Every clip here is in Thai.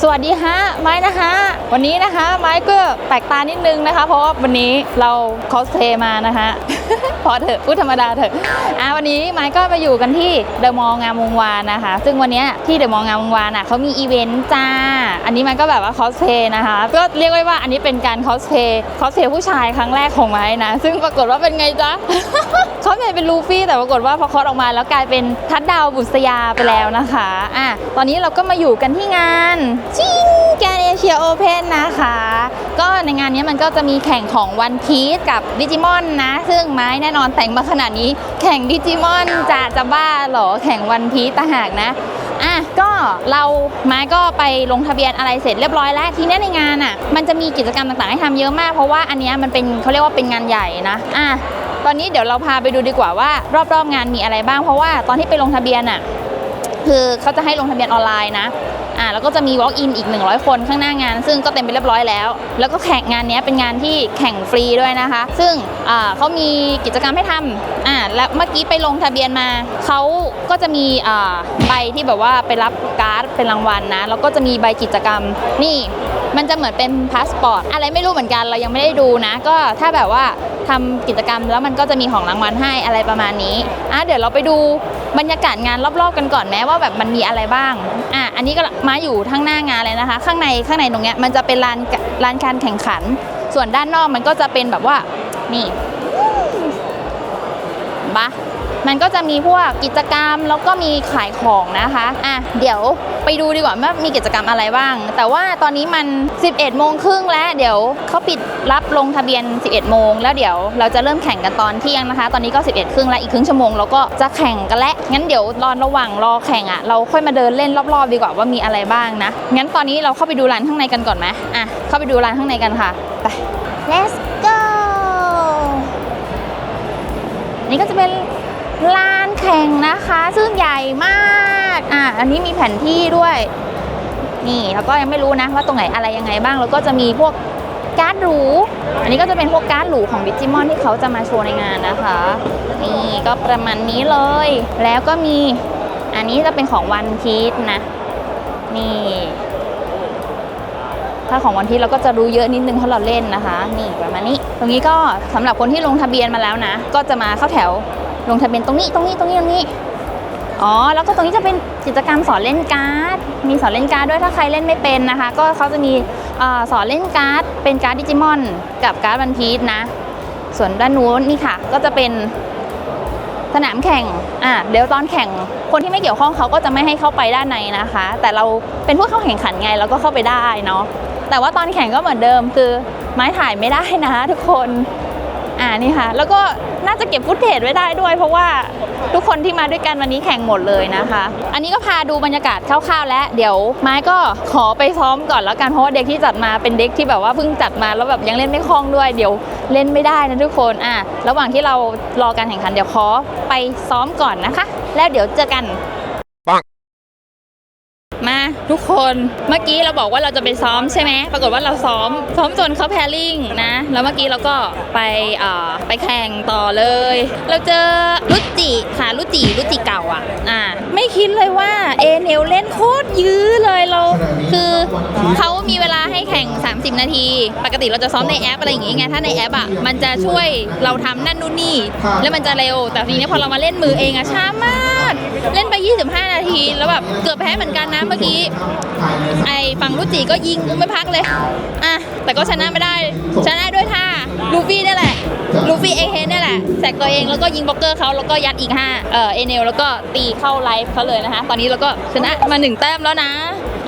สวัสดีฮะไม้นะคะ วันนี้นะคะไม้ก็แปลกตานิดนึงนะคะ เพราะว่าวันนี้เราคอสเพลย์มานะคะพอเถอะพูดธรรมดาเถอะอะวันนี้ไม้ก็มาอยู่กันที่เดอะมอลล์งามวงวานนะคะ ซึ่งวันนี้ที่เดอะมอลล์งามวงวานอะเขามีอีเวนต์จ้า อันนี้มันก็แบบว่าคอสเพลย์นะคะ ก็เรียกได้ว่าอันนี้เป็นการคอสเพลย์คอสเพลย์ผู้ชายครั้งแรกของไม้นะ ซึ่งปรากฏว่าเป็นไงจ๊ะ คอสเพลย์เป็นลูฟี่แต่ปรากฏว่าพอคอสออกมาแล้วกลายเป็นทัดดาวบุษยาไปแล้วนะคะอะตอนนี้เราก็มาอยู่กันที่งานชิงแกนเอเชียโอเพนนะคะ ก็ในงานนี้มันก็จะมีแข่งของวันพีซกับดิจิมอนนะ ซึ่งไม้แน่นอนแต่งมาขนาดนี้ แข่งดิจิมอนจะจะบ้าหรอแข่งวันพีซต่างหากนะอะก็เราไม้ก็ไปลงทะเบียนอะไรเสร็จเรียบร้อยแล้วทีนี้ในงานอะมันจะมีกิจกรรมต่างๆให้ทำเยอะมากเพราะว่าอันนี้มันเป็นเขาเรียกว่าเป็นงานใหญ่นะอะ ตอนนี้เดี๋ยวเราพาไปดูดีกว่าว่ารอบๆงานมีอะไรบ้าง เพราะว่าตอนที่ไปลงทะเบียนอะคือเขาจะให้ลงทะเบียนออนไลน์นะ อ่าแล้วก็จะมี walk in อีก 100 คนข้างหน้างาน ซึ่งก็เต็มไปเรียบร้อยแล้ว แล้วก็แข่งงานนี้เป็นงานที่แข่งฟรีด้วยนะคะ ซึ่งอ่าเขามีกิจกรรมให้ทำอ่าและเมื่อกี้ไปลงทะเบียนมา เขาก็จะมีอ่าใบที่แบบว่าไปรับการ์ดเป็นรางวัลนะ แล้วก็จะมีใบกิจกรรมนี่มันจะเหมือนเป็นพาสปอร์ตอะไรไม่รู้เหมือนกันเรายังไม่ได้ดูนะ ก็ถ้าแบบว่าทำกิจกรรมแล้วมันก็จะมีของรางวัลให้อะไรประมาณนี้อะเดี๋ยวเราไปดู บรรยากาศงานรอบๆกันก่อนแม้ว่าแบบมันมีอะไรบ้าง อะ อันนี้ก็มาอยู่ทั้งหน้างานเลยนะคะ ข้างในข้างในตรงเนี้ยมันจะเป็นลานลานการแข่งขัน ส่วนด้านนอกมันก็จะเป็นแบบว่า นี่บะ มันก็จะมีพวกกิจกรรมแล้วก็มีขายของนะคะอะเดี๋ยวไปดูดีกว่าว่ามีกิจกรรมอะไรบ้าง แต่ว่าตอนนี้มัน 11โมงครึ่งแล้วเดี๋ยวเขาปิดรับลงทะเบียน 11โมงแล้วเดี๋ยวเราจะเริ่มแข่งกันตอนเที่ยงนะคะ ตอนนี้ก็ 11 ครึ่งแล้วอีกครึ่งชั่วโมงเราก็จะแข่งกันแล้วงั้นเดี๋ยวรอระหว่างรอแข่งอะเราค่อยมาเดินเล่นรอบๆ ดีกว่าว่ามีอะไรบ้างนะงั้นตอนนี้เราเข้าไปดูร้านข้างในกันก่อนไหมอะเข้าไปดูร้านข้างในกันค่ะไป let's go นี่ก็จะเป็น ลานแข่งนะคะ ซึ่งใหญ่มากอะอันนี้มีแผนที่ด้วย นี่แล้วก็ยังไม่รู้นะว่าตรงไหนอะไรยังไงบ้างแล้วก็จะมีพวกการ์ดหรู อันนี้ก็จะเป็นพวกการ์ดหรูของดิจิมอนที่เขาจะมาโชว์ในงานนะคะ นี่ก็ประมาณนี้เลย แล้วก็มีอันนี้จะเป็นของวันพีชนะ นี่ ถ้าของวันพีชเราก็จะรู้เยอะนิดนึงเพราะเราเล่นนะคะ นี่ประมาณนี้ ตรงนี้ก็สำหรับคนที่ลงทะเบียนมาแล้วนะ ก็จะมาเข้าแถว ลงทะเบียนตรงนี้ตรงนี้ตรงนี้ตรงนี้อ๋อแล้วก็ตรงนี้จะเป็นกิจกรรมสอนเล่นการ์ด มีสอนเล่นการ์ดด้วยถ้าใครเล่นไม่เป็นนะคะ ก็เขาจะมีอสอนเล่นการ์ด เป็นการ์ดดิจิมอน กับการ์ดวันพีชนะ ส่วนด้านนู้นนี่ค่ะ ก็จะเป็นสนามแข่งอะเดี๋ยวตอนแข่งคนที่ไม่เกี่ยวข้องเขาก็จะไม่ให้เข้าไปด้านในนะคะ แต่เราเป็นผู้เข้าแข่งขันไงเราก็เข้าไปได้เนาะแต่ว่าตอนแข่งก็เหมือนเดิมคือไม้ถ่ายไม่ได้นะทุกคน อ่านี่ค่ะ แล้วก็น่าจะเก็บฟุตเทจไว้ได้ด้วย เพราะว่าทุกคนที่มาด้วยกันวันนี้แข่งหมดเลยนะคะ อันนี้ก็พาดูบรรยากาศคร่าวๆ แล้วเดี๋ยวไม้ก็ขอไปซ้อมก่อนแล้วกันเพราะว่าเด็กที่จัดมาเป็นเด็กที่แบบว่าเพิ่งจัดมาแล้วแบบยังเล่นไม่คล่องด้วย เดี๋ยวเล่นไม่ได้นะทุกคนอะระหว่างที่เรารอการแข่งขันเดี๋ยวขอไปซ้อมก่อนนะคะ แล้วเดี๋ยวเจอกัน ทุกคนเมื่อกี้เราบอกว่าเราจะไปซ้อมใช่ไหมปรากฏว่าเราซ้อม ซ้อมจนเขาแพรลิงนะ แล้วเมื่อกี้เราก็ไปไปแข่งต่อเลย เราเจอรุจิค่ะรุจิรุจิเก่าอะอ่าไม่คิดเลยว่าเอเนลเล่นโคตรยื้อเลยเรา คือเขามีเวลาให้แข่ง 30 นาที ปกติเราจะซ้อมในแอปอะไรอย่างงี้ไงถ้าในแอปอะมันจะช่วยเราทำนั่นนู่นนี่ แล้วมันจะเร็ว แต่ทีนี้พอเรามาเล่นมือเองอะช้ามาก เล่นไป 25 นาที แล้วแบบเกือบแพ้เหมือนกันนะเมื่อกี้ไอ้ฝั่งรุจิก็ยิงกูไม่พักเลย อะ แต่ก็ชนะไม่ได้ ชนะด้วยท่าลูฟี่นี่แหละ ลูฟี่เอเฮนนี่แหละ แสกตัวเองแล้วก็ยิงบล็อกเกอร์เขาแล้วก็ยัดอีกห้าเออเอเนลแล้วก็ตีเข้าไลฟ์เขาเลยนะคะ ตอนนี้เราก็ชนะมาหนึ่งแต้มแล้วนะ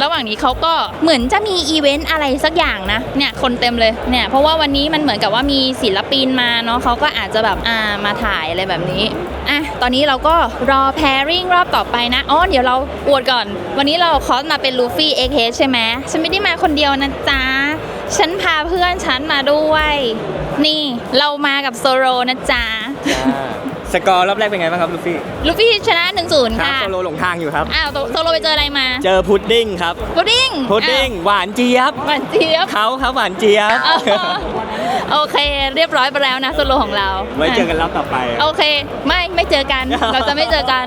ระหว่างนี้เขาก็เหมือนจะมีอีเวนต์อะไรสักอย่างนะ เนี่ยคนเต็มเลย เนี่ยเพราะว่าวันนี้มันเหมือนกับว่ามีศิลปินมาเนาะเขาก็อาจจะแบบอ่ามาถ่ายอะไรแบบนี้อะตอนนี้เราก็รอ pairing รอบต่อไปนะอ๋อเดี๋ยวเราอวดก่อน วันนี้เราคอสมาเป็นลูฟี่เอ็กเฮใช่ไหมฉันไม่ได้มาคนเดียวนะจ๊ะฉันพาเพื่อนฉันมาด้วย นี่เรามากับโซโรนะจ๊ะ สกอร์รอบแรกเป็นไงบ้างครับลูฟี่ลูฟี่ชนะ 1-0ครับค่ะโซโลหลงทางอยู่ครับ อ้าวโซโซโลไปเจออะไรมาเจอพุดดิ้งครับพุดดิ้งพุดดิ้งหวานเจี๊ยบอ้าวหวานเจี๊ยบเขาครับหวานเจี๊ยบอ๋อโอเค เรียบร้อยไปแล้วนะโซโลของเราไว้เจอกันรอบต่อไป โอเค ไม่ไม่เจอกัน เราจะไม่เจอกัน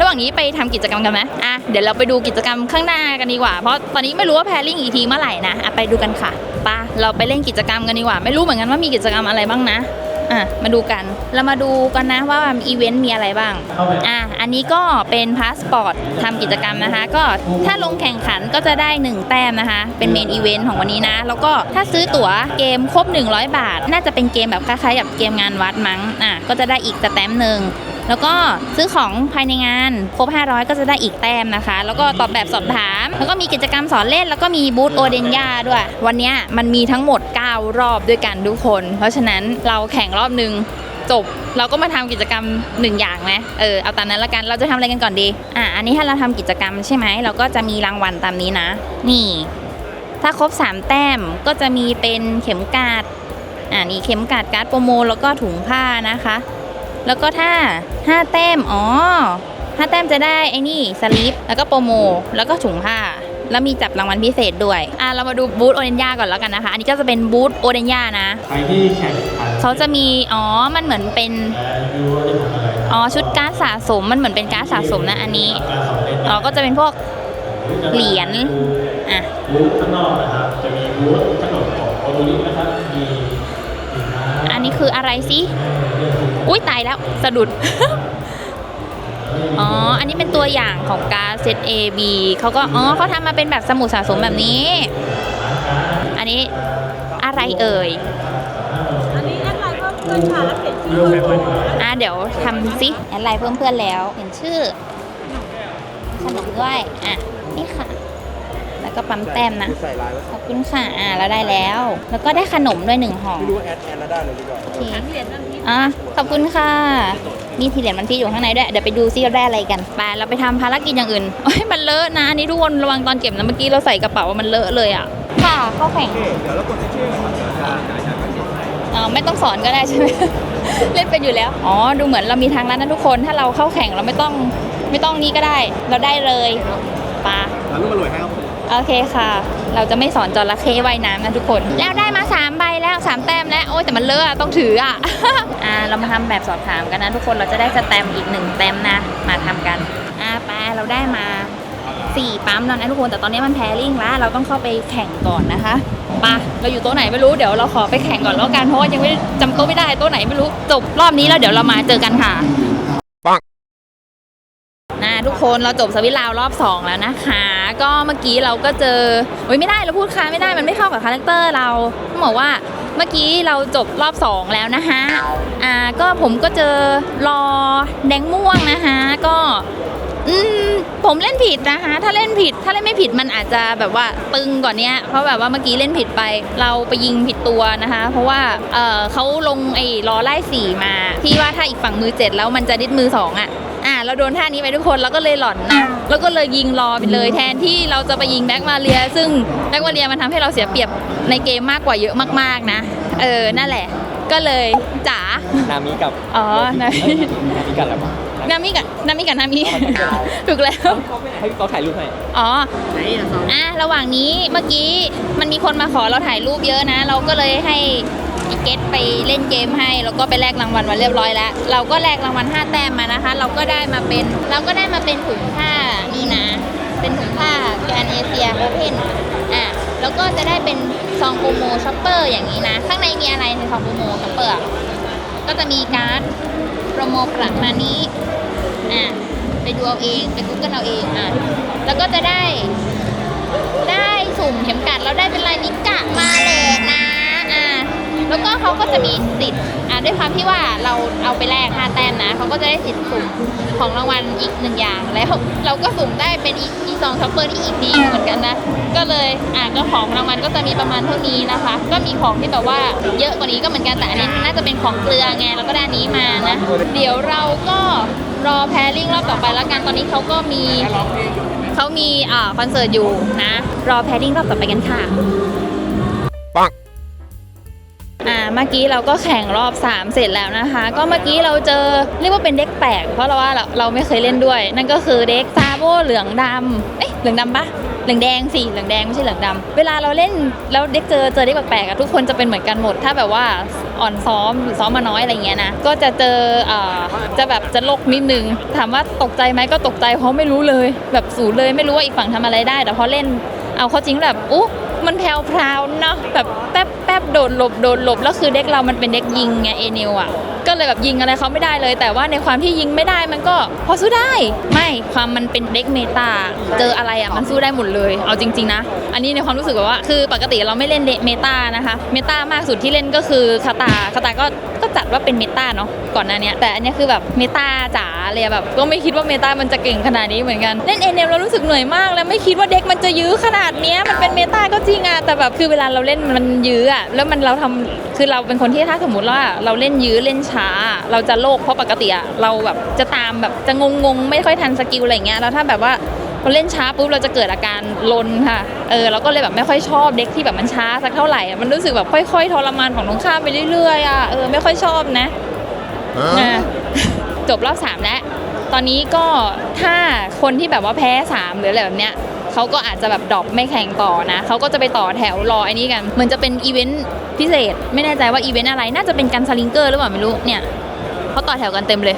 ระหว่างนี้ไปทำกิจกรรมกันไหมอะเดี๋ยวเราไปดูกิจกรรมข้างหน้ากันดีกว่า เพราะตอนนี้ไม่รู้ว่าแพรลิ่งอีกทีเมื่อไหร่นะอะไปดูกันค่ะไป้าเราไปเล่นกิจกรรมกันดีกว่า ไม่รู้เหมือนกันว่ามีกิจกรรมอะไรบ้างนะ อะมาดูกัน เรามาดูกันนะว่าอีเวนต์มีอะไรบ้าง อะอันนี้ก็เป็นพาสปอร์ตทำกิจกรรมนะคะ ก็ถ้าลงแข่งขันก็จะได้ 1 แต้มนะคะ เป็นเมนอีเวนต์ของวันนี้นะ แล้วก็ถ้าซื้อตั๋วเกมครบ 100 บาท น่าจะเป็นเกมแบบคล้ายๆกับเกมงานวัดมั้ง อะก็จะได้อีกสแตมป์หนึ่ง แล้วก็ซื้อของภายในงานครบ 500 ก็จะได้อีกแต้มนะคะ แล้วก็ตอบแบบสอบถาม แล้วก็มีกิจกรรมสอนเล่น แล้วก็มีบูธโอเดนยาด้วย วันนี้มันมีทั้งหมด 9 รอบด้วยกันทุกคน เพราะฉะนั้นเราแข่งรอบหนึ่งจบเราก็มาทำกิจกรรมหนึ่งอย่างนะเออเอาตามนั้นละกันเราจะทำอะไรกันก่อนดีอะอันนี้ถ้าเราทำกิจกรรมใช่ไหมเราก็จะมีรางวัลตามนี้นะ นี่ ถ้าครบ 3 แต้มก็จะมีเป็นเข็มกลัดอ่านี่เข็มกลัดการ์ดโปรโมแล้วก็ถุงผ้านะคะ แล้วก็ถ้า 5 แต้ม อ๋อ 5 แต้มจะได้ไอ้นี่สลิป แล้วก็โปรโม แล้วก็ถุงผ้า แล้วมีจับรางวัลพิเศษด้วย อะ เรามาดูบูธโอเดนยาก่อนแล้วกันนะคะ อันนี้ก็จะเป็นบูธโอเดนยานะ ใครที่แข่งขันเขาจะมี อ๋อ มันเหมือนเป็นและรู้ว่าจะทำอะไรอ๋อ ชุดการ์ดสะสม มันเหมือนเป็นการ์ดสะสมนะ อันนี้ การสอนเล่นอ๋อ ก็จะเป็นพวกเหรียญ อะ บูธข้างนอกนะครับ จะมีบูธขนมของโอริลินะครับ มีสินค้าอันนี้คืออะไรสิอุ้ อุ้ยตายแล้วสะดุด อ๋อ อันนี้เป็นตัวอย่างของการเซต A B เขาก็ อ๋อเขาทำมาเป็นแบบสมุดสะสมแบบนี้ อันนี้อะไรเอ่ย อันนี้แอดไลน์เพิ่มเพื่อนค่ะแล้วเขียนชื่อเบอร์โทรอะเดี๋ยวทำซิแอดไลน์เพิ่มเพื่อนแล้ว เห็นชื่อขนมด้วย อะ นี่ค่ะ แล้วก็ปั๊มแต้มนะ ใส่ลายไว้ขอบคุณค่ะอ่าเราได้แล้ว แล้วก็ได้ขนมด้วยหนึ่งห่อไม่รู้ว่าแอดแอนแล้วได้เลยดีกว่าโอเคเหรียญนั่นที่อะขอบคุณค่ะ มีทีเหรียญมันพี่อยู่ข้างในด้วย เดี๋ยวไปดูซิเราได้อะไรกัน ไป เราไปทำภารกิจอย่างอื่น โอ้ยมันเลอะนะอันนี้ทุกคนระวังตอนเก็บนะ เมื่อกี้เราใส่กระเป๋ามันเลอะเลยอะ ค่ะ เข้าแข่งเดี๋ยวเรากดชื่อก่อนอ๋อไม่ต้องสอนก็ได้ใช่ไหมเล่นเป็นอยู่แล้ว อ๋อ ดูเหมือนเรามีทางลัดนะทุกคน ถ้าเราเข้าแข่งเราไม่ต้องไม่ต้องนี้ก็ได้ เราได้เลยปะแล้วลูกมารวยให้ครับ โอเคค่ะ เราจะไม่สอนจระเข้ว่ายน้ำนะทุกคน แล้วได้มา3ใบแล้ว3แต้มแล้ว โอ้ยแต่มันเลอะอะต้องถืออะ อ่าเรามาทำแบบสอบถามกันนะทุกคน เราจะได้สแตมป์อีกหนึ่งแต้มนะ มาทำกัน อ่าไปเราได้มาสี่ปั๊มแล้วนะทุกคน แต่ตอนนี้มันแพริ่งแล้วเราต้องเข้าไปแข่งก่อนนะคะไปะเราอยู่โต๊ะไหนไม่รู้เดี๋ยวเราขอไปแข่งก่อนแล้วกันเพราะว่ายังไม่ได้จำโต๊ะไม่ได้โต๊ะไหนไม่รู้จบรอบนี้แล้วเดี๋ยวเรามาเจอกันค่ะนะ ทุกคนเราจบสวิตช์ลาวรอบ 2 แล้วนะคะ ก็เมื่อกี้เราก็เจอโอ้ยไม่ได้เราพูดค้าไม่ได้มันไม่เข้ากับคาแรคเตอร์เราต้องบอกว่าเมื่อกี้เราจบรอบ 2 แล้วนะคะอ่าก็ผมก็เจอรอแดงม่วงนะคะก็อืมผมเล่นผิดนะคะ ถ้าเล่นผิด ถ้าเล่นไม่ผิดมันอาจจะแบบว่าตึงกว่านี้เพราะแบบว่าเมื่อกี้เล่นผิดไป เราไปยิงผิดตัวนะคะ เพราะว่าเออเขาลงไอ้รอไล่สี่มาที่ว่าถ้าอีกฝั่งมือเจ็ดแล้วมันจะดิดมือสองอะ อ่าเราโดนท่านี้ไปทุกคนเราก็เลยหลอนนะแล้วก็เลยยิงรอไปเลยแทนที่เราจะไปยิงแบ็กมาเรีย ซึ่งแบ็กมาเรียมันทำให้เราเสียเปรียบในเกมมากกว่าเยอะมากๆนะ เออนั่นแหละ ก็เลยจ๋านามิกับอ๋อนามินามิกันอะไรวะ นามิกับนามิกับนามิถูกแล้ว ให้เขาถ่ายรูปให้อ๋ออะระหว่างนี้เมื่อกี้มันมีคนมาขอเราถ่ายรูปเยอะนะ เราก็เลยให้อีเกตไปเล่นเกมให้ แล้วก็ไปแลกรางวัลมาเรียบร้อยแล้ว เราก็แลกรางวัล5แต้มมานะคะ เราก็ได้มาเป็น เราก็ได้มาเป็นถุงผ้านี่นะ เป็นถุงผ้าแกนเอเชียโอเพนอะแล้วก็จะได้เป็นซองโปรโมช็อปเปอร์อย่างนี้นะ ข้างในมีอะไรในซองโปรโมช็อปเปอร์อะก็จะมีการ์ดโป รโมประมาณนี้อะไปดูเอาเองไปกูกันเอาเองอะแล้วก็จะได้ ได้สุ่มเข็มกัดแล้วได้เป็นลายนิกะมาเลยนะ แล้วก็เขาก็จะมีสิทธิ์อะด้วยความที่ว่าเราเอาไปแลก5แต้มนะเขาก็จะได้สิทธิ์สุ่มของรางวัลอีกหนึ่งอย่างแล้วเราก็สุ่มได้เป็นอีกอีซองช็อปเปอร์ที่อีกดีเหมือนกันนะ ก็เลยอะก็ของรางวัลก็จะมีประมาณเท่านี้นะคะ ก็มีของที่แบบว่าเยอะกว่านี้ก็เหมือนกันแต่อันนี้น่าจะเป็นของเกลือไงแล้วก็ได้นนี้มานะเดี๋ยวเราก็รอแพรริ่งรอบต่อไปแล้วกันตอนนี้เขาก็มีเขามีอ่าคอนเสิร์ตอยู่นะ รอแพดดิ้งรอบต่อไปกันค่ะ เมื่อกี้เราก็แข่งรอบ 3 เสร็จแล้วนะคะ ก็เมื่อกี้เราเจอเรียกว่าเป็นเด็กแปลกเพราะเราว่าเราเราไม่เคยเล่นด้วย นั่นก็คือเด็กซาโบเหลืองดำเอ๊ะเหลืองดำปะเหลืองแดงสิเหลืองแดงไม่ใช่เหลืองดำเวลาเราเล่นแล้วเด็กเจอเจอเด็กแปลกๆอะทุกคนจะเป็นเหมือนกันหมด ถ้าแบบว่าอ่อนซ้อมหรือซ้อมมาน้อยอะไรเงี้ยนะก็จะเจออ่าจะแบบจะลกนิดนึง ถามว่าตกใจไหมก็ตกใจเพราะไม่รู้เลย แบบศูเลยไม่รู้ว่าอีกฝั่งทำอะไรได้ แต่พอเล่นเอาเข้าจริงแบบอุ๊ มันแพรวพราวๆเนาะแบบแป๊บแป๊บโดดหลบโดดหลบแล้วคือเด็กเรามันเป็นเด็กยิงไงเอนิวอะก็เลยแบบยิงอะไรเขาไม่ได้เลย แต่ว่าในความที่ยิงไม่ได้มันก็พอสู้ได้ ไม่ความมันเป็นเด็กเมตาเจออะไรอะมันสู้ได้หมดเลย เอาจริง ๆ นะ อันนี้ในความรู้สึกแบบว่า คือปกติเราไม่เล่นเมตานะคะ เมตามากสุดที่เล่นก็คือคาตาคาตาก็ จัดว่าเป็นเมตาเนาะก่อนหน้านี้แต่อันเนี้ยคือแบบเมตาจ๋าเลยแบบก็ไม่คิดว่าเมตามันจะเก่งขนาดนี้เหมือนกันเล่นเอเนมเรารู้สึกเหนื่อยมาก แล้วไม่คิดว่าเด็กมันจะยื้อขนาดเนี้ยมันเป็นเมตาก็จริงอะแต่แบบคือเวลาเราเล่นมันยื้ออะแล้วมันเราทำคือเราเป็นคนที่ถ้าสมมติว่าเราเล่นยื้อเล่นช้า เราจะโลกเพราะปกติอะเราแบบจะตามแบบจะงงงไม่ค่อยทันสกิลอะไรเงี้ยแล้วถ้าแบบว่า เราเล่นช้าปุ๊บเราจะเกิดอาการลนค่ะ เออเราก็เลยแบบไม่ค่อยชอบเด็กที่แบบมันช้าสักเท่าไหร่อะมันรู้สึกแบบค่อย ๆ ทรมานของตรงข้ามไปเรื่อยๆอะเออไม่ค่อยชอบนะอะจบรอบ3แล้ว ตอนนี้ก็ถ้าคนที่แบบว่าแพ้3หรืออะไรแบบเนี้ยเขาก็อาจจะแบบดรอปไม่แข่งต่อนะ เขาก็จะไปต่อแถวรอไอ้นี้กันเหมือนจะเป็นอีเวนต์พิเศษ ไม่แน่ใจว่าอีเวนต์อะไร น่าจะเป็นการสลิงเกอร์หรือเปล่าไม่รู้ เนี่ยเขาต่อแถวกันเต็มเลย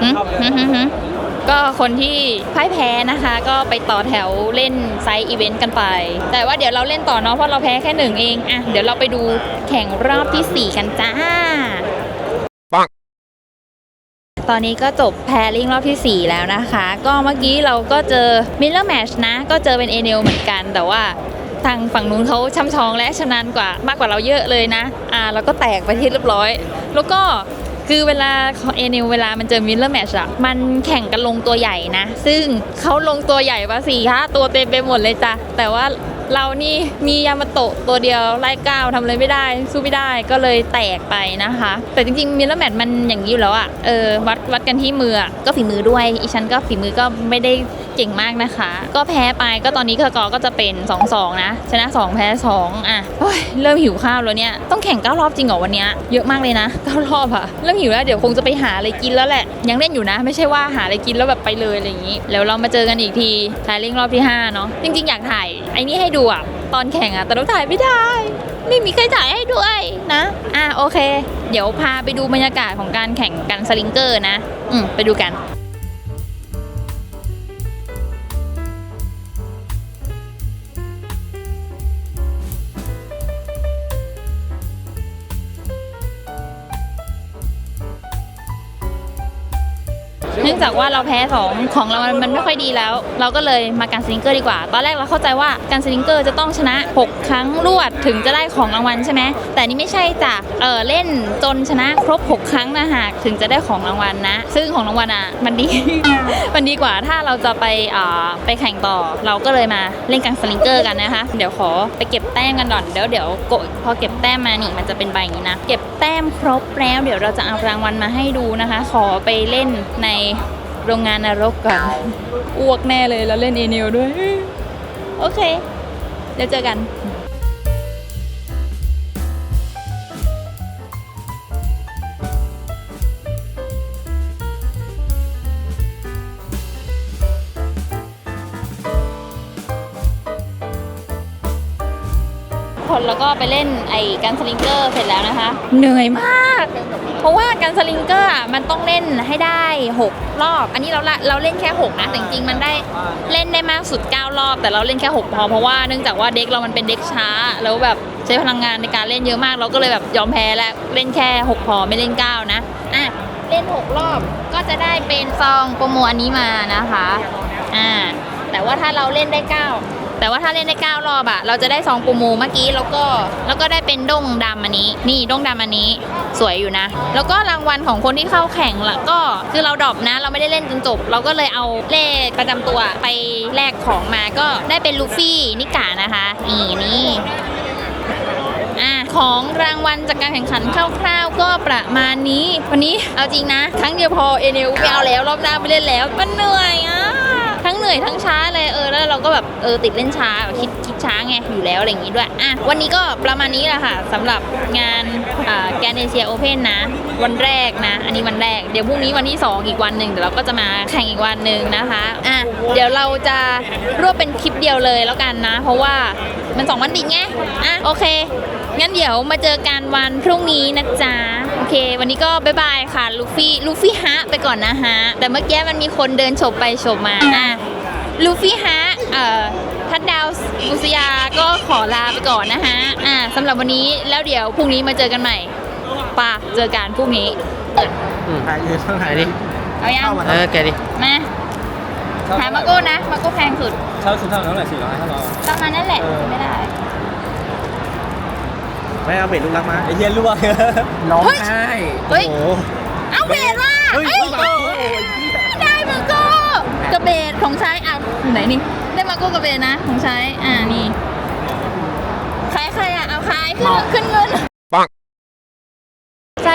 หืมหืมหืมหืม ก็คนที่พ่ายแพ้นะคะ ก็ไปต่อแถวเล่นไซต์อีเวนต์กันไป แต่ว่าเดี๋ยวเราเล่นต่อเนาะเพราะเราแพ้แค่หนึ่งเองอะเดี๋ยวเราไปดูแข่งรอบทีสี่4 กันจ้าตอนนี้ก็จบแพรลิงรอบทีสี่ 4 แล้วนะคะ ก็เมื่อกี้เราก็เจอมิลเลอร์แมชนะ ก็เจอเป็นเอเนลเหมือนกัน แต่ว่าทางฝั่งนู้นเขาช่ำชองและชำนาญกว่ามากกว่าเราเยอะเลยนะ อ่าเราก็แตกไปที่เรียบร้อย แล้วก็ คือเวลาเอเนลเวลามันเจอมิลเลอร์แมชอะมันแข่งกันลงตัวใหญ่นะ ซึ่งเขาลงตัวใหญ่มาสี่ห้าตัวเต็มไปหมดเลยจ้ะ แต่ว่าเรานี่มียามาโตะตัวเดียวไล่ก้าวทำอะไรไม่ได้ สู้ไม่ได้ก็เลยแตกไปนะคะ แต่จริงๆมิลเลอร์แมทมันอย่างนี้อยู่แล้วอะเออวัดวัดกันที่มือก็ฝีมือด้วย อีฉันก็ฝีมือก็ไม่ได้ เก่งมากนะคะ ก็แพ้ไปก็ตอนนี้สกอร์ก็จะเป็น 2-2 นะ ชนะ 2 แพ้ 2 อะโอ้ยเริ่มหิวข้าวแล้วเนี่ย ต้องแข่ง 9 รอบจริงเหรอวันเนี้ยเยอะมากเลยนะ9รอบอะเริ่มหิวแล้วเดี๋ยวคงจะไปหาอะไรกินแล้วแหละ ยังเล่นอยู่นะ ไม่ใช่ว่าหาอะไรกินแล้วแบบไปเลยอะไรอย่างนี้ แล้วเรามาเจอกันอีกทีทายเลิงรอบที่5เนาะจริง ๆ อยากถ่ายไอ้นี่ให้ดูอะตอนแข่งอะแต่เราถ่ายไม่ได้ ไม่มีใครถ่ายให้ด้วยนะอะโอเค เดี๋ยวพาไปดูบรรยากาศของการแข่งกันสลิงเกอร์นะ อืมไปดูกัน องจากว่าเราแพ้สองของเรามันไม่ค่อยดีแล้ว เราก็เลยมาการสลิงเกอร์ดีกว่า ตอนแรกเราเข้าใจว่าการสลิงเกอร์จะต้องชนะ 6 ครั้งรวดถึงจะได้ของรางวัลใช่ไหมแต่นี่ไม่ใช่จ้ะเออเล่นจนชนะครบ 6 ครั้งนะหากถึงจะได้ของรางวัลนะ ซึ่งของรางวัลอะมันดี มันดีกว่าถ้าเราจะไปอ่าไปแข่งต่อ เราก็เลยมาเล่นการสลิงเกอร์กันนะคะ เดี๋ยวขอไปเก็บแต้มกันก่อนเดี๋ยวเดี๋ยวกดพอเก็บแต้มมานี่มันจะเป็นใบอย่างนี้นะ เก็บแต้มครบแล้ว เดี๋ยวเราจะเอารางวัลมาให้ดูนะคะ ขอไปเล่นใน โรงงานนรกก่อน อ้วกแน่เลยแล้วเล่นเอเนลด้วย โอเค เดี๋ยวเจอกัน ไปเล่นไอ้การสลิงเกอร์เสร็จแล้วนะคะ เหนื่อยมาก เพราะว่าการสลิงเกอร์อะมันต้องเล่นให้ได้ 6 รอบ อันนี้เราละเราเล่นแค่ 6 นะแต่จริงๆมันได้เล่นได้มากสุด 9 รอบ แต่เราเล่นแค่ 6 พอเพราะว่าเนื่องจากว่าเด็กเรามันเป็นเด็กช้า แล้วแบบใช้พลังงานในการเล่นเยอะมาก เราก็เลยแบบยอมแพ้แล้วเล่นแค่ 6 พอไม่เล่น 9 นะอะเล่น 6 รอบก็จะได้เป็นซองโปรโมอันนี้มานะคะอ่าแต่ว่าถ้าเราเล่นได้ 9 แต่ว่าถ้าเล่นได้9รอบอะเราจะได้ซองปรโมเมื่อกี้แล้วก็แล้วก็ได้เป็นด้งดำอันนี้ นี่ด้งดำอันนี้สวยอยู่นะ แล้วก็รางวัลของคนที่เข้าแข่งละก็คือเราดรอปนะ เราไม่ได้เล่นจนจบ เราก็เลยเอาเลขประจำตัวไปแลกของมาก็ได้เป็นลูฟี่นิกานะคะนี่นี่อะของรางวัลจากการแข่งขันคร่าวๆ ก็ประมาณนี้ วันนี้เอาจริงนะ ครั้งเดียวพอเอเนลไม่เอาแล้ว รอบหน้าไม่เล่นแล้ว มันเหนื่อยอะ ทั้งเหนื่อยทั้งช้าเลยเออแล้วเราก็แบบเออติดเล่นช้าแบบคิดคิดช้าไงอยู่แล้วอะไรอย่างงี้ด้วยอะวันนี้ก็ประมาณนี้แหละค่ะสำหรับงานแกนเอเชียโอเพนนะ วันแรกนะ อันนี้วันแรกเดี๋ยวพรุ่งนี้วันที่ 2 อีกวันหนึ่งเดี๋ยวเราก็จะมาแข่งอีกวันหนึ่งนะคะอะเดี๋ยวเราจะรวบเป็นคลิปเดียวเลยแล้วกันนะ เพราะว่ามันสองวันติดไงอะโอเค งั้นเดี๋ยวมาเจอกันวันพรุ่งนี้นะจ๊ะ โอเค วันนี้ก็บายบายค่ะ ลูฟี่ ลูฟี่ฮะไปก่อนนะฮะ แต่เมื่อกี้มันมีคนเดินฉบไปฉบมา อะ ลูฟี่ฮะ เอ่อทัดดาวอุสยาก็ขอลาไปก่อนนะฮะ อะสำหรับวันนี้แล้วเดี๋ยวพรุ่งนี้มาเจอกันใหม่ป่ะเจอกันพรุ่งนี้ถ่ายเลยต้องถ่ายดิเอายังเออแกดิมาหามาโก้นะ มาโก้แพงสุดเช่าชุดเท่านั้นเท่าไหร่สี่ร้อยห้าร้อยประมาณนั้นแหละเออไม่ได้ ไม่เอาเบ็ดลูกรักมาไอเฮียรั่วร้องไห้เฮ้ย โอ้โห เอาเบสว่ะเฮ้ย เอ้ยโอ้โหได้มาโก้กระเบดของใช้อะอยู่ไหนนี่ ได้มาโก้กระเบดนะ ของใช้อ่านี่ขายใครอะ เอาขายขึ้นขึ้นเงินส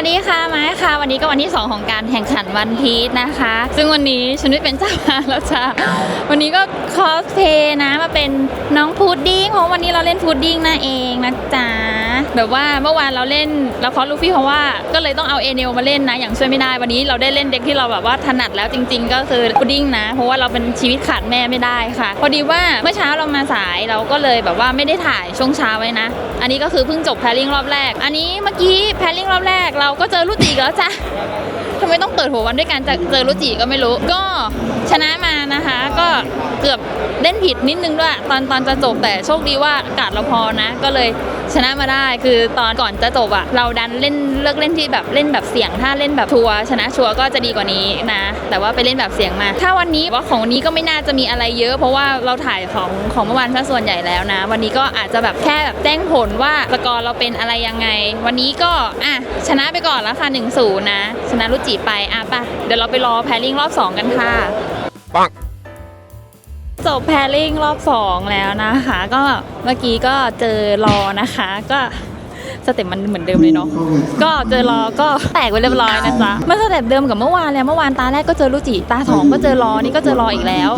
วัสดีค่ะไม้ค่ะ วันนี้ก็วันที่ 2 ของการแข่งขันวันพีชนะคะ ซึ่งวันนี้ฉันไม่เป็นเจ้ามาแล้วจ้าวันนี้ก็คอสเพย์นะมาเป็นน้องพุดดิ้งเพราะวันนี้เราเล่นพุดดิ้งนั่นเองนะจ๊ะแบบว่าเมื่อวานเราเล่นเราคอสลูฟี่เพราะว่าก็เลยต้องเอาเอเนลมาเล่นนะ อย่างช่วยไม่ได้วันนี้เราได้เล่นเด็กที่เราแบบว่าถนัดแล้วจริง ๆ ก็คือพุดดิ้งนะ เพราะว่าเราเป็นชีวิตขาดแม่ไม่ได้ค่ะ พอดีว่าเมื่อเช้าเรามาสายเราก็เลยแบบว่าไม่ได้ถ่ายช่วงเช้าไว้นะ อันนี้ก็คือเพิ่งจบแพลริ่งรอบแรก อันนี้เมื่อกี้แพลริ่งรอบแรกเราก็เจอลูกตีอีกแล้วจ้ะทำไมต้องเปิดหัววันด้วยการจะเจอรุจิก็ไม่รู้ ก็ชนะมานะคะ ก็เกือบเล่นผิดนิดนึงด้วย ตอนตอนจะจบแต่โชคดีว่าอากาศเราพอนะ ก็เลย ชนะมาได้คือตอนก่อนจะจบอะเราดันเล่นเลือกเล่นที่แบบเล่นแบบเสียง ถ้าเล่นแบบทัวร์ชนะชัวร์ก็จะดีกว่านี้นะ แต่ว่าไปเล่นแบบเสียงมา ถ้าวันนี้ว่าของวันนี้ก็ไม่น่าจะมีอะไรเยอะ เพราะว่าเราถ่ายของของเมื่อวานซะส่วนใหญ่แล้วนะ วันนี้ก็อาจจะแบบแค่แบบแจ้งผลว่าสกอร์เราเป็นอะไรยังไง วันนี้ก็อะชนะไปก่อนแล้วค่ะ1นศูนย์นะชนะรุจิไปอะปะเดี๋ยวเราไปรอแพรริ่งรอบ 2 กันค่ะ จบแพรริ่งรอบ 2 แล้วนะคะ ก็เมื่อกี้ก็เจอรอนะคะ ก็ สเต็ปมันเหมือนเดิมเลยเนาะก็เจอรอก็แตกไปเรียบร้อยนะจ๊ะมันสเต็ปเดิมกับเมื่อวานเลยเมื่อวานตาแรกก็เจอรุจิตาสองก็เจอรอนี่ก็เจอรออีกแล้ว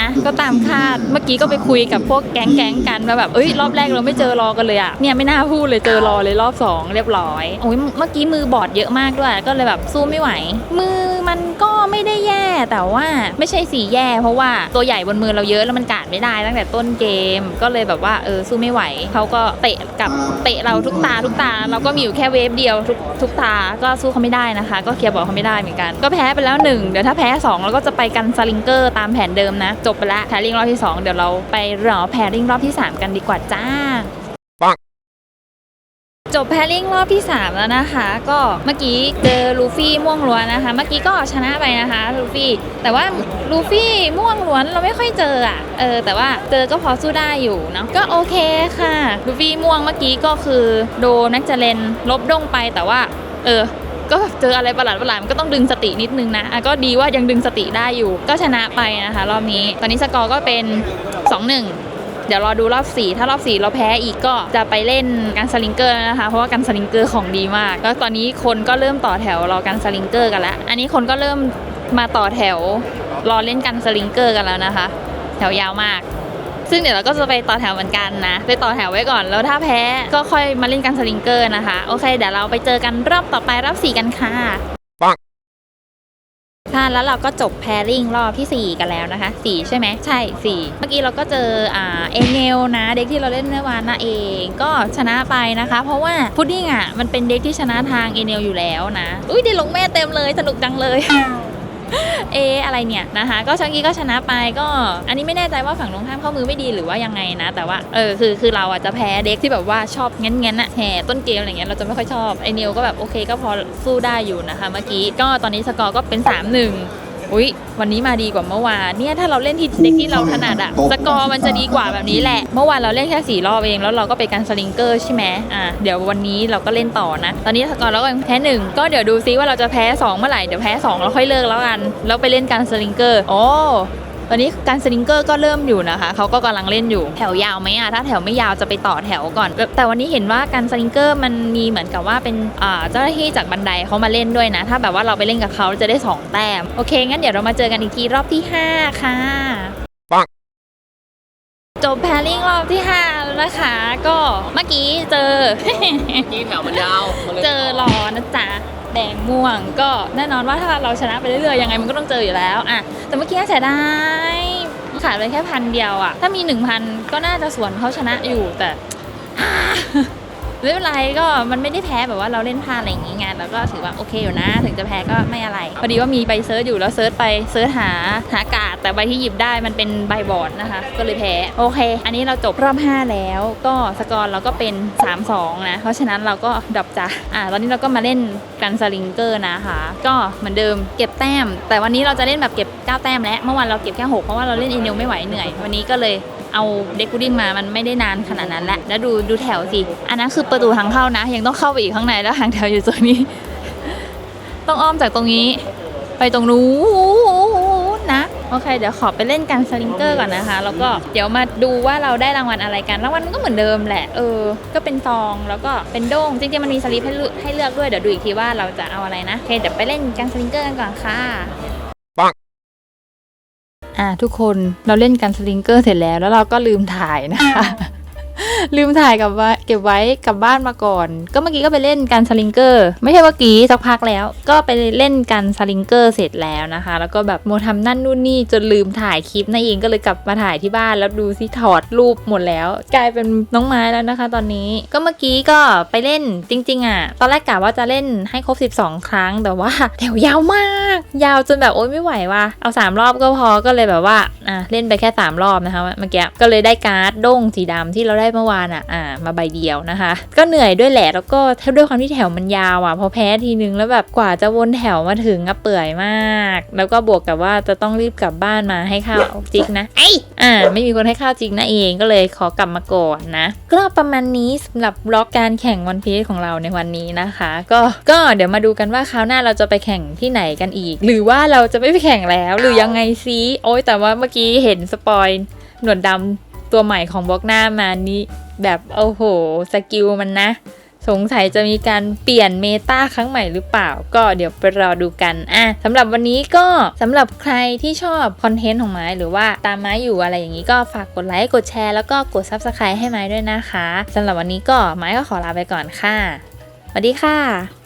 นะก็ตามคาดเมื่อกี้ก็ไปคุยกับพวกแก๊งแก๊งๆกันว่าแบบเอ้ยรอบแรกเราไม่เจอรอกันเลยอะเนี่ยไม่น่าพูดเลยเจอรอเลยรอบสองเรียบร้อยโอ้ยเมื่อกี้มือบอดเยอะมากด้วยก็เลยแบบสู้ไม่ไหว มือมันก็ไม่ได้แย่แต่ว่าไม่ใช่สีแย่ เพราะว่าตัวใหญ่บนมือเราเยอะแล้วมันกาดไม่ได้ตั้งแต่ต้นเกม ก็เลยแบบว่าเออสู้ไม่ไหวเขาก็เตะกับเตะเราทุกตาทุกตาเราก็มีอยู่แค่เวฟเดียวทุกทุกตาก็สู้เขาไม่ได้นะคะ ก็เคลียร์บอลเขาไม่ได้เหมือนกัน ก็แพ้ไปแล้วหนึ่งเดี๋ยวถ้าแพ้สองเราก็จะไปกันสลิงเกอร์ตามแผนเดิมนะ จบไปละแพรริ่งรอบที่สองเดี๋ยวเราไปรอแพรริ่งรอบที่สามกันดีกว่าจ้า จบแพริ่งรอบที่ 3 แล้วนะคะ ก็เมื่อกี้เจอลูฟี่ม่วงล้วนนะคะ เมื่อกี้ก็ชนะไปนะคะลูฟี่แต่ว่าลูฟี่ม่วงล้วนเราไม่ค่อยเจออะเออแต่ว่าเจอก็พอสู้ได้อยู่เนาะก็โอเคค่ะลูฟี่ม่วงเมื่อกี้ก็คือโดนักเจเลนลบดงไปแต่ว่า เออก็เจออะไรประหลาดประหลาดมันก็ต้องดึงสตินิดนึงนะอะก็ดีว่ายังดึงสติได้อยู่ ก็ชนะไปนะคะ รอบนี้ ตอนนี้สกอร์ก็เป็น 2-1 เดี๋ยวรอดูรอบ 4 ถ้ารอบ 4 เราแพ้อีกก็จะไปเล่นกันสลิงเกอร์นะคะ เพราะว่ากันสลิงเกอร์ของดีมาก ก็ตอนนี้คนก็เริ่มต่อแถวรอกันสลิงเกอร์กันแล้ว อันนี้คนก็เริ่มมาต่อแถวรอเล่นกันสลิงเกอร์กันแล้วนะคะ แถวยาวมาก ซึ่งเดี๋ยวเราก็จะไปต่อแถวเหมือนกันนะ ไปต่อแถวไว้ก่อน แล้วถ้าแพ้ก็ค่อยมาเล่นกันสลิงเกอร์นะคะ โอเค เดี๋ยวเราไปเจอกันรอบต่อไปรอบ 4 กันค่ะ่ะแล้วเราก็จบแพริ่งรอบทีสี่ 4 กันแล้วนะคะ4ใช่ไหมใช่ 4 เมื่อกี้เราก็เจออ่าเอเนลนะ เด็กที่เราเล่นเมื่อวานนะเองก็ชนะไปนะคะ เพราะว่าพุดดิ้งอะมันเป็นเด็กที่ชนะทางเอเนลอยู่แล้วนะ อุ้ยได้ลงแม่เต็มเลยสนุกจังเลย เออะไรเนี่ยนะคะ ก็ชังกี้ก็ชนะไปก็ อันนี้ไม่แน่ใจว่าฝั่งตรงข้ามเข้ามือไม่ดีหรือว่ายังไงนะ แต่ว่าเออคือคือเราอาจจะแพ้เด็กที่แบบว่าชอบงั้นงั้นๆอะแห่ต้นเกมอะไรเงี้ยเราจะไม่ค่อยชอบไอเนียก็แบบโอเคก็พอสู้ได้อยู่นะคะ เมื่อกี้ก็ตอนนี้สกอร์ก็เป็น 3 1 อุ้ยวันนี้มาดีกว่าเมื่อวานเนี่ยถ้าเราเล่นที่เด็กที่เราถนัดอะสกอร์มันจะดีกว่าแบบนี้แหละ เมื่อวานเราเล่นแค่สี่รอบเองแล้วเราก็ไปกันสลิงเกอร์ใช่ไหมอะเดี๋ยววันนี้เราก็เล่นต่อนะ ตอนนี้สกอร์เราก็ยังแพ้หนึ่งก็เดี๋ยวดูซิว่าเราจะแพ้สองเมื่อไหร่เดี๋ยวแพ้สองเราค่อยเลิกแล้วกันแล้วไปเล่นกันสลิงเกอร์โอ้ ตอนนี้การสลิงเกอร์ก็เริ่มอยู่นะคะเขาก็กำลังเล่นอยู่แถวยาวไหมอะถ้าแถวไม่ยาวจะไปต่อแถวก่อน แต่วันนี้เห็นว่าการสลิงเกอร์มันมีเหมือนกับว่าเป็นอ่าเจ้าหน้าที่จากบันไดเขามาเล่นด้วยนะ ถ้าแบบว่าเราไปเล่นกับเขาจะได้สองแต้ม โอเค งั้นเดี๋ยวเรามาเจอกันอีกทีรอบที่ห้าค่ะจบแพลริ่งรอบที่5แล้วนะคะ ก็เมื่อกี้เจอกี้แถวมันยาวมันเลยเจอรอนะจ๊ะ แดงม่วง ก็แน่นอนว่าถ้าเราชนะไปเรื่อยๆยังไงมันก็ต้องเจออยู่แล้วอะแต่เมื่อกี้เสียดายขาดไปแค่พันเดียวอะถ้ามีหนึ่งพันก็น่าจะสวนเขาชนะอยู่แต่ ไม่เป็นไรก็มันไม่ได้แพ้แบบว่าเราเล่นพลาดอะไรอย่างงี้ไงแล้วก็ถือว่าโอเคอยู่นะ ถึงจะแพ้ก็ไม่อะไร พอดีว่ามีใบเซิร์ชอยู่แล้วเซิร์ชไปเซิร์ชหาหากาดแต่ใบที่หยิบได้มันเป็นใบบอร์ดนะคะ ก็เลยแพ้โอเค อันนี้เราจบรอบ 5 แล้ว ก็สกอร์เราก็เป็น 3-2 นะ เพราะฉะนั้นเราก็ดรอปจ้ะอ่าตอนนี้เราก็มาเล่นกันสลิงเกอร์นะคะ ก็เหมือนเดิมเก็บแต้ม แต่วันนี้เราจะเล่นแบบเก็บ 9 แต้มแล้วเมื่อวานเราเก็บแค่ 6 เพราะว่าเราเล่นเอเนลไม่ไหวเหนื่อย วันนี้ก็เลย เอาเด็กบูดิ้งมามันไม่ได้นานขนาดนั้นแหละแล้วดูดูแถวสิ อันนั้นคือประตูทางเข้านะ ยังต้องเข้าไปอีกข้างในแล้วหางแถวอยู่ตรงนี้ ต้องอ้อมจากตรงนี้ ไปตรงนู้นนะโอเค เดี๋ยวขอไปเล่นกันสลิงเกอร์ก่อนนะคะ แล้วก็เดี๋ยวมาดูว่าเราได้รางวัลอะไรกันรางวัลมันก็เหมือนเดิมแหละเออ ก็เป็นซองแล้วก็เป็นโด่งจริงๆมันมีสลิปให้เลือกให้เลือกด้วยเดี๋ยวดูอีกทีว่าเราจะเอาอะไรนะโอเคเดี๋ยวไปเล่นกันสลิงเกอร์กันก่อนค่ะ อะทุกคนเราเล่นกันสลิงเกอร์เสร็จแล้วแล้วเราก็ลืมถ่ายนะคะ ลืมถ่ายกับว่าเก็บไว้กลับบ้านมาก่อน ก็เมื่อกี้ก็ไปเล่นกันสลิงเกอร์ ไม่ใช่เมื่อกี้สักพักแล้ว ก็ไปเล่นกันสลิงเกอร์เสร็จแล้วนะคะ แล้วก็แบบโมทำนั่นนู่นนี่จนลืมถ่ายคลิปนั่นเองก็เลยกลับมาถ่ายที่บ้านแล้วดูซิถอดรูปหมดแล้ว กลายเป็นน้องไม้แล้วนะคะ ตอนนี้ก็เมื่อกี้ก็ไปเล่นจริง ๆ อะ ตอนแรกกะว่าจะเล่นให้ครบ 12 ครั้งแต่ว่าแถวยาวมาก ยาวจนแบบโอ๊ยไม่ไหวว่ะเอาสามรอบก็พอก็เลยแบบว่าอะเล่นไปแค่สามรอบนะคะเมื่อกี้ก็เลยได้การ์ดด้งสีดำที่เราได้เมื่อวานอะอ่ามาใบเดียวนะคะ ก็เหนื่อยด้วยแหละแล้วก็ด้วยความที่แถวมันยาวอะพอแพ้ทีนึงแล้วแบบกว่าจะวนแถวมาถึงก็เปื่อยมาก แล้วก็บวกกับว่าจะต้องรีบกลับบ้านมาให้ข้าวจิกนะไออ่า ไม่มีคนให้ข้าวจิกนะเองก็เลยขอกลับมาก่อนนะ ก็ประมาณนี้สำหรับบล็อกการแข่งวันพีชของเราในวันนี้นะคะ ก็ก็เดี๋ยวมาดูกันว่าคราวหน้าเราจะไปแข่งที่ไหนกันอีก หรือว่าเราจะไม่ไปแข่งแล้ว หรือยังไงซีโอ้ยแต่ว่าเมื่อกี้เห็นสปอยหนวดดำ ตัวใหม่ของบล็อกหน้ามานี่แบบโอ้โหสกิลมันนะ สงสัยจะมีการเปลี่ยนเมตาครั้งใหม่หรือเปล่า ก็เดี๋ยวไปรอดูกันอะสำหรับวันนี้ก็สำหรับใครที่ชอบคอนเทนต์ของไม้หรือว่าตามไม้อยู่อะไรอย่างนี้ก็ฝากกดไลค์กดแชร์แล้วก็กด Subscribe ให้ไม้ด้วยนะคะสำหรับวันนี้ก็ไม้ก็ขอลาไปก่อนค่ะสวัสดีค่ะ